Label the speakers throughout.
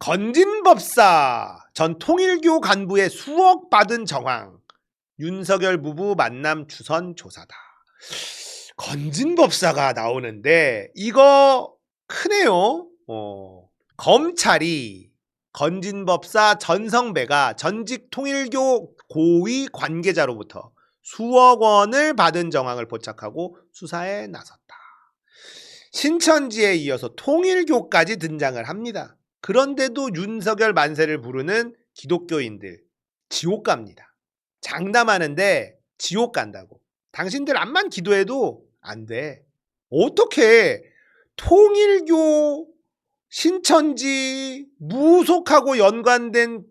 Speaker 1: 건진법사 전 통일교 간부의 수억 받은 정황. 윤석열 부부 만남 주선 조사다. 건진법사가 나오는데 이거 크네요. 어. 검찰이 건진법사 전성배가 전직 통일교 고위 관계자로부터 수억 원을 받은 정황을 포착하고 수사에 나섰다. 신천지에 이어서 통일교까지 등장을 합니다. 그런데도 윤석열 만세를 부르는 기독교인들 지옥 갑니다. 장담하는데 지옥 간다고. 당신들 암만 기도해도 안 돼. 어떻게 통일교 신천지 무속하고 연관된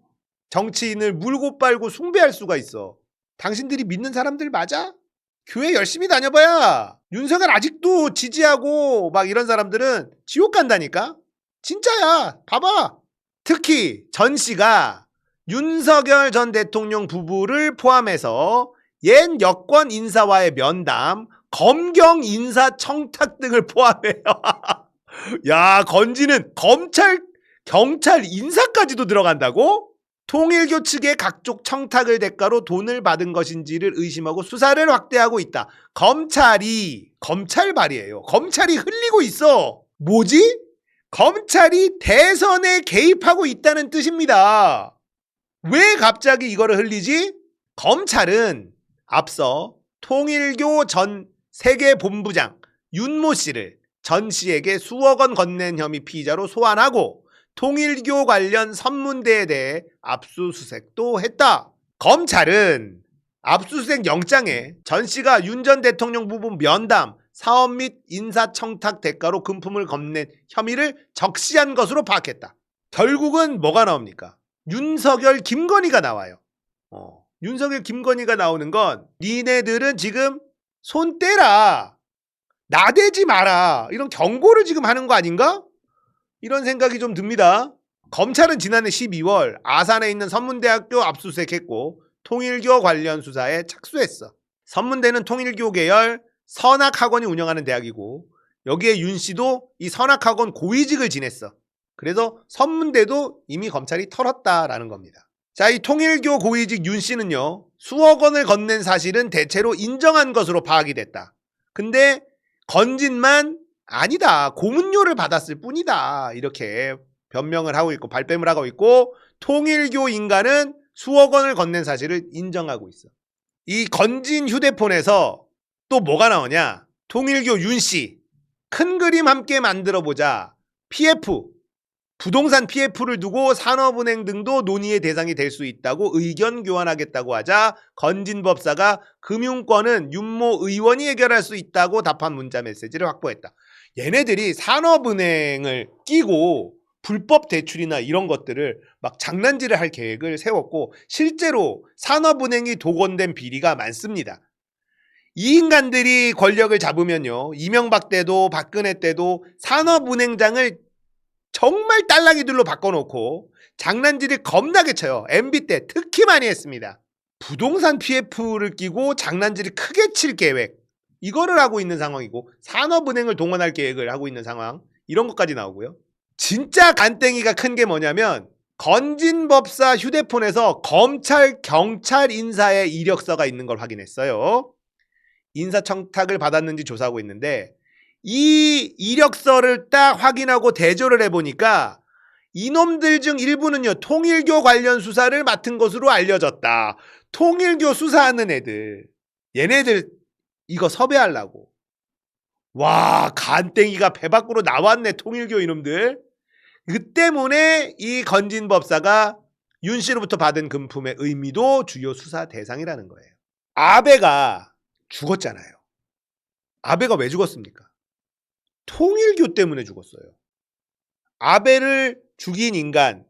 Speaker 1: 정치인을 물고 빨고 숭배할 수가 있어. 당신들이 믿는 사람들 맞아? 교회 열심히 다녀봐야 윤석열 아직도 지지하고 막 이런 사람들은 지옥 간다니까? 진짜야. 봐봐. 특히 전 씨가 윤석열 전 대통령 부부를 포함해서 옛 여권 인사와의 면담, 검경 인사 청탁 등을 포함해요. 야, 건지는 검찰, 경찰 인사까지도 들어간다고? 통일교 측의 각종 청탁을 대가로 돈을 받은 것인지를 의심하고 수사를 확대하고 있다. 검찰이, 검찰 말이에요. 검찰이 흘리고 있어. 뭐지? 검찰이 대선에 개입하고 있다는 뜻입니다. 왜 갑자기 이거를 흘리지? 검찰은 앞서 통일교 전 세계본부장 윤모 씨를 전 씨에게 수억 원 건넨 혐의 피의자로 소환하고 통일교 관련 선문대에 대해 압수수색도 했다. 검찰은 압수수색 영장에 전 씨가 윤 전 대통령 부부 면담, 사업 및 인사청탁 대가로 금품을 건넨 혐의를 적시한 것으로 파악했다. 결국은 뭐가 나옵니까? 윤석열, 김건희가 나와요. 어, 윤석열, 김건희가 나오는 건 니네들은 지금 손 떼라. 나대지 마라. 이런 경고를 지금 하는 거 아닌가? 이런 생각이 좀 듭니다. 검찰은 지난해 12월 아산에 있는 선문대학교 압수수색했고 통일교 관련 수사에 착수했어. 선문대는 통일교 계열 선악학원이 운영하는 대학이고 여기에 윤 씨도 이 선악학원 고위직을 지냈어. 그래서 선문대도 이미 검찰이 털었다라는 겁니다. 자, 이 통일교 고위직 윤 씨는요, 수억 원을 건넨 사실은 대체로 인정한 것으로 파악이 됐다. 근데 건진만 아니다. 고문료를 받았을 뿐이다. 이렇게 변명을 하고 있고 발뺌을 하고 있고 통일교 인간은 수억 원을 건넨 사실을 인정하고 있어. 이 건진 휴대폰에서 또 뭐가 나오냐? 통일교 윤 씨. 큰 그림 함께 만들어 보자. PF. 부동산 PF를 두고 산업은행 등도 논의의 대상이 될 수 있다고 의견 교환하겠다고 하자 건진 법사가 금융권은 윤모 의원이 해결할 수 있다고 답한 문자 메시지를 확보했다. 얘네들이 산업은행을 끼고 불법 대출이나 이런 것들을 막 장난질을 할 계획을 세웠고 실제로 산업은행이 독원된 비리가 많습니다. 이 인간들이 권력을 잡으면요. 이명박 때도 박근혜 때도 산업은행장을 정말 딸랑이들로 바꿔놓고 장난질을 겁나게 쳐요. MB 때 특히 많이 했습니다. 부동산 PF를 끼고 장난질을 크게 칠 계획. 이거를 하고 있는 상황이고 산업은행을 동원할 계획을 하고 있는 상황. 이런 것까지 나오고요. 진짜 간땡이가 큰 게 뭐냐면 건진법사 휴대폰에서 검찰 경찰 인사의 이력서가 있는 걸 확인했어요. 인사청탁을 받았는지 조사하고 있는데 이 이력서를 딱 확인하고 대조를 해보니까 이놈들 중 일부는요 통일교 관련 수사를 맡은 것으로 알려졌다. 통일교 수사하는 애들 얘네들 이거 섭외하려고 와 간땡이가 배 밖으로 나왔네 통일교 이놈들 그 때문에 이 건진 법사가 윤 씨로부터 받은 금품의 의미도 주요 수사 대상이라는 거예요. 아베가 죽었잖아요. 아베가 왜 죽었습니까? 통일교 때문에 죽었어요. 아베를 죽인 인간,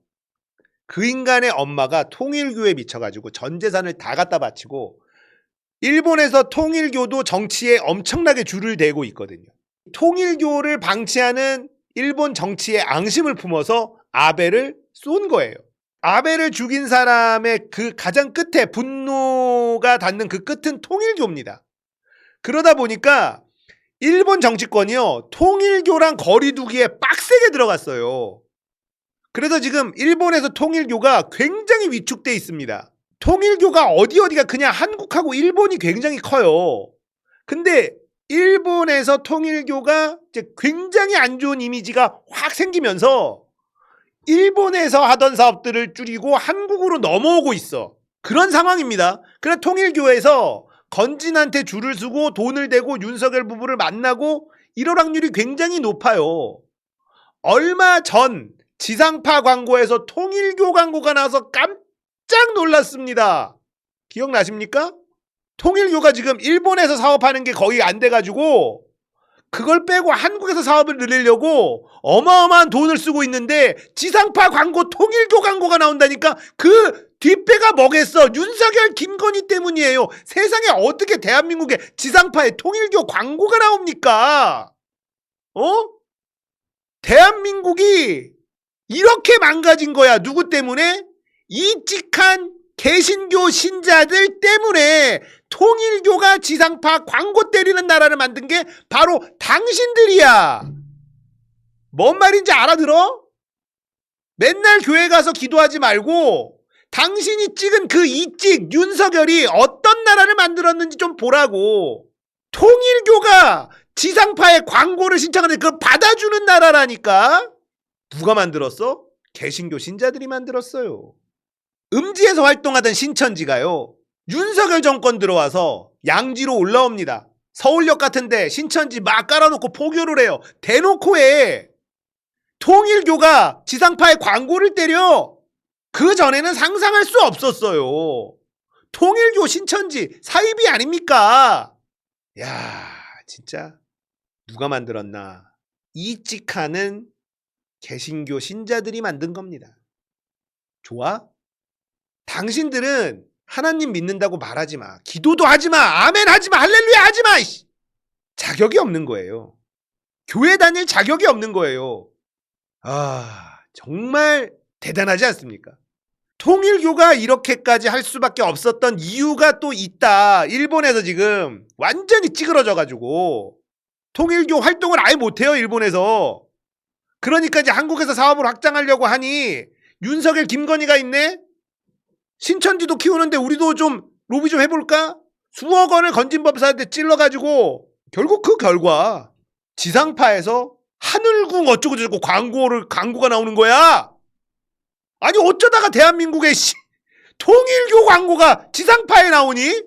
Speaker 1: 그 인간의 엄마가 통일교에 미쳐가지고 전 재산을 다 갖다 바치고 일본에서 통일교도 정치에 엄청나게 줄을 대고 있거든요. 통일교를 방치하는 일본 정치에 앙심을 품어서 아베를 쏜 거예요. 아베를 죽인 사람의 그 가장 끝에 분노가 닿는 그 끝은 통일교입니다. 그러다 보니까 일본 정치권이요 통일교랑 거리두기에 빡세게 들어갔어요. 그래서 지금 일본에서 통일교가 굉장히 위축돼 있습니다. 통일교가 어디 어디가 그냥 한국하고 일본이 굉장히 커요. 근데 일본에서 통일교가 이제 굉장히 안 좋은 이미지가 확 생기면서 일본에서 하던 사업들을 줄이고 한국으로 넘어오고 있어. 그런 상황입니다. 그래 통일교에서 건진한테 줄을 서고 돈을 대고 윤석열 부부를 만나고 이럴 확률이 굉장히 높아요. 얼마 전 지상파 광고에서 통일교 광고가 나와서 깜짝 놀랐습니다. 기억나십니까? 통일교가 지금 일본에서 사업하는 게 거의 안 돼가지고 그걸 빼고 한국에서 사업을 늘리려고 어마어마한 돈을 쓰고 있는데 지상파 광고 통일교 광고가 나온다니까 그 뒷배가 뭐겠어? 윤석열 김건희 때문이에요. 세상에 어떻게 대한민국에 지상파에 통일교 광고가 나옵니까? 어? 대한민국이 이렇게 망가진 거야. 누구 때문에? 이직한 개신교 신자들 때문에 통일교가 지상파 광고 때리는 나라를 만든 게 바로 당신들이야. 뭔 말인지 알아들어? 맨날 교회 가서 기도하지 말고 당신이 찍은 그 이찍 윤석열이 어떤 나라를 만들었는지 좀 보라고. 통일교가 지상파에 광고를 신청하는데 그걸 받아주는 나라라니까. 누가 만들었어? 개신교 신자들이 만들었어요. 음지에서 활동하던 신천지가요. 윤석열 정권 들어와서 양지로 올라옵니다. 서울역 같은데 신천지 막 깔아놓고 포교를 해요. 대놓고 해. 통일교가 지상파에 광고를 때려. 그 전에는 상상할 수 없었어요. 통일교 신천지 사입이 아닙니까? 야, 진짜 누가 만들었나? 이직하는 개신교 신자들이 만든 겁니다. 좋아? 당신들은 하나님 믿는다고 말하지 마. 기도도 하지 마. 아멘 하지 마. 할렐루야 하지 마. 이씨. 자격이 없는 거예요. 교회 다닐 자격이 없는 거예요. 아, 정말 대단하지 않습니까? 통일교가 이렇게까지 할 수밖에 없었던 이유가 또 있다. 일본에서 지금 완전히 찌그러져 가지고 통일교 활동을 아예 못해요, 일본에서. 그러니까 이제 한국에서 사업을 확장하려고 하니 윤석열 김건희가 있네? 신천지도 키우는데 우리도 좀 로비 좀 해볼까? 수억 원을 건진 법사한테 찔러가지고 결국 그 결과 지상파에서 하늘궁 어쩌고 저쩌고 광고를 광고가 나오는 거야. 아니 어쩌다가 대한민국의 씨, 통일교 광고가 지상파에 나오니?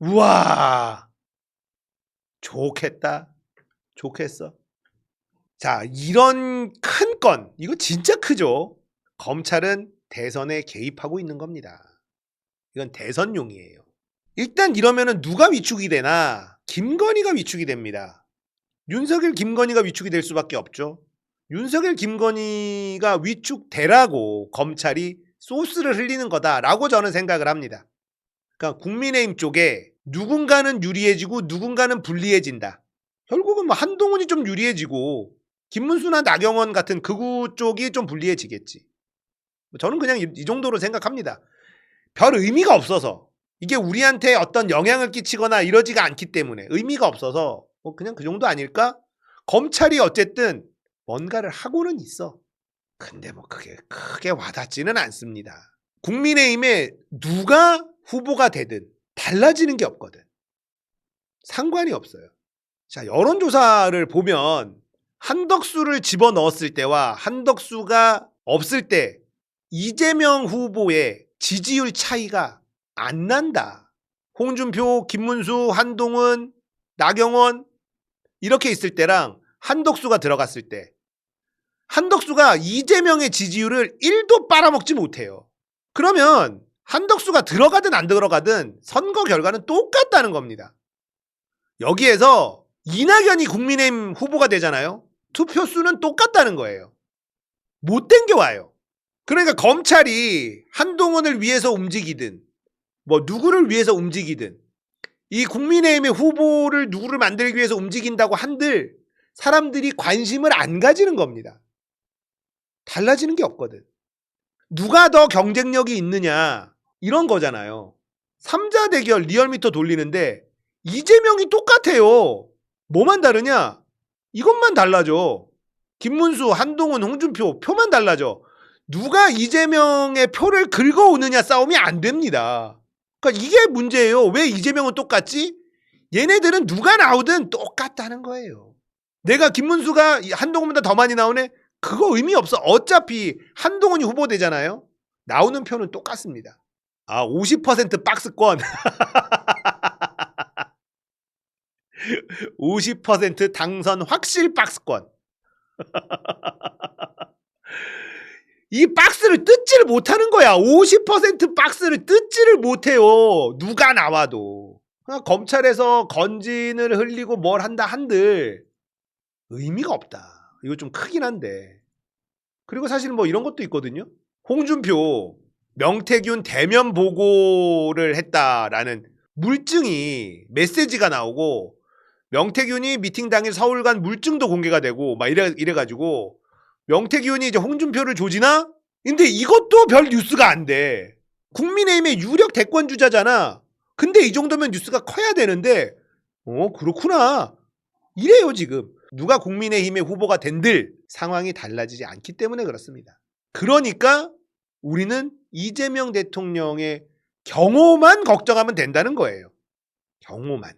Speaker 1: 우와 좋겠다 좋겠어. 자 이런 큰 건 이거 진짜 크죠. 검찰은 대선에 개입하고 있는 겁니다. 이건 대선용이에요. 일단 이러면은 누가 위축이 되나? 김건희가 위축이 됩니다. 윤석열 김건희가 위축이 될 수밖에 없죠. 윤석열 김건희가 위축되라고 검찰이 소스를 흘리는 거다라고 저는 생각을 합니다. 그러니까 국민의힘 쪽에 누군가는 유리해지고 누군가는 불리해진다. 결국은 뭐 한동훈이 좀 유리해지고 김문수나 나경원 같은 극우 쪽이 좀 불리해지겠지. 저는 그냥 이, 이 정도로 생각합니다. 별 의미가 없어서 이게 우리한테 어떤 영향을 끼치거나 이러지가 않기 때문에 의미가 없어서 뭐 그냥 그 정도 아닐까? 검찰이 어쨌든 뭔가를 하고는 있어. 근데 뭐 그게 크게 와닿지는 않습니다. 국민의힘에 누가 후보가 되든 달라지는 게 없거든. 상관이 없어요. 자, 여론조사를 보면 한덕수를 집어 넣었을 때와 한덕수가 없을 때 이재명 후보의 지지율 차이가 안 난다. 홍준표, 김문수, 한동훈, 나경원 이렇게 있을 때랑 한덕수가 들어갔을 때 한덕수가 이재명의 지지율을 1도 빨아먹지 못해요. 그러면 한덕수가 들어가든 안 들어가든 선거 결과는 똑같다는 겁니다. 여기에서 이낙연이 국민의힘 후보가 되잖아요. 투표수는 똑같다는 거예요. 못 땡겨와요. 그러니까 검찰이 한동훈을 위해서 움직이든 뭐 누구를 위해서 움직이든 이 국민의힘의 후보를 누구를 만들기 위해서 움직인다고 한들 사람들이 관심을 안 가지는 겁니다. 달라지는 게 없거든. 누가 더 경쟁력이 있느냐 이런 거잖아요. 삼자 대결 리얼미터 돌리는데 이재명이 똑같아요. 뭐만 다르냐? 이것만 달라져. 김문수, 한동훈, 홍준표 표만 달라져. 누가 이재명의 표를 긁어오느냐 싸움이 안 됩니다. 그러니까 이게 문제예요. 왜 이재명은 똑같지? 얘네들은 누가 나오든 똑같다는 거예요. 내가 김문수가 이 한동훈보다 더 많이 나오네? 그거 의미 없어. 어차피 한동훈이 후보되잖아요. 나오는 표는 똑같습니다. 아, 50% 박스권. 50% 당선 확실 박스권. 이 박스를 뜯지를 못하는 거야. 50% 박스를 뜯지를 못해요. 누가 나와도. 검찰에서 건진을 흘리고 뭘 한다 한들 의미가 없다. 이거 좀 크긴 한데. 그리고 사실 뭐 이런 것도 있거든요. 홍준표 명태균 대면 보고를 했다라는 물증이 메시지가 나오고 명태균이 미팅 당일 서울 간 물증도 공개가 되고 막 이래 이래 가지고 명태균이 이제 홍준표를 조지나? 근데 이것도 별 뉴스가 안 돼. 국민의힘의 유력 대권 주자잖아. 근데 이 정도면 뉴스가 커야 되는데 어 그렇구나. 이래요 지금. 누가 국민의힘의 후보가 된들 상황이 달라지지 않기 때문에 그렇습니다. 그러니까 우리는 이재명 대통령의 경호만 걱정하면 된다는 거예요. 경호만.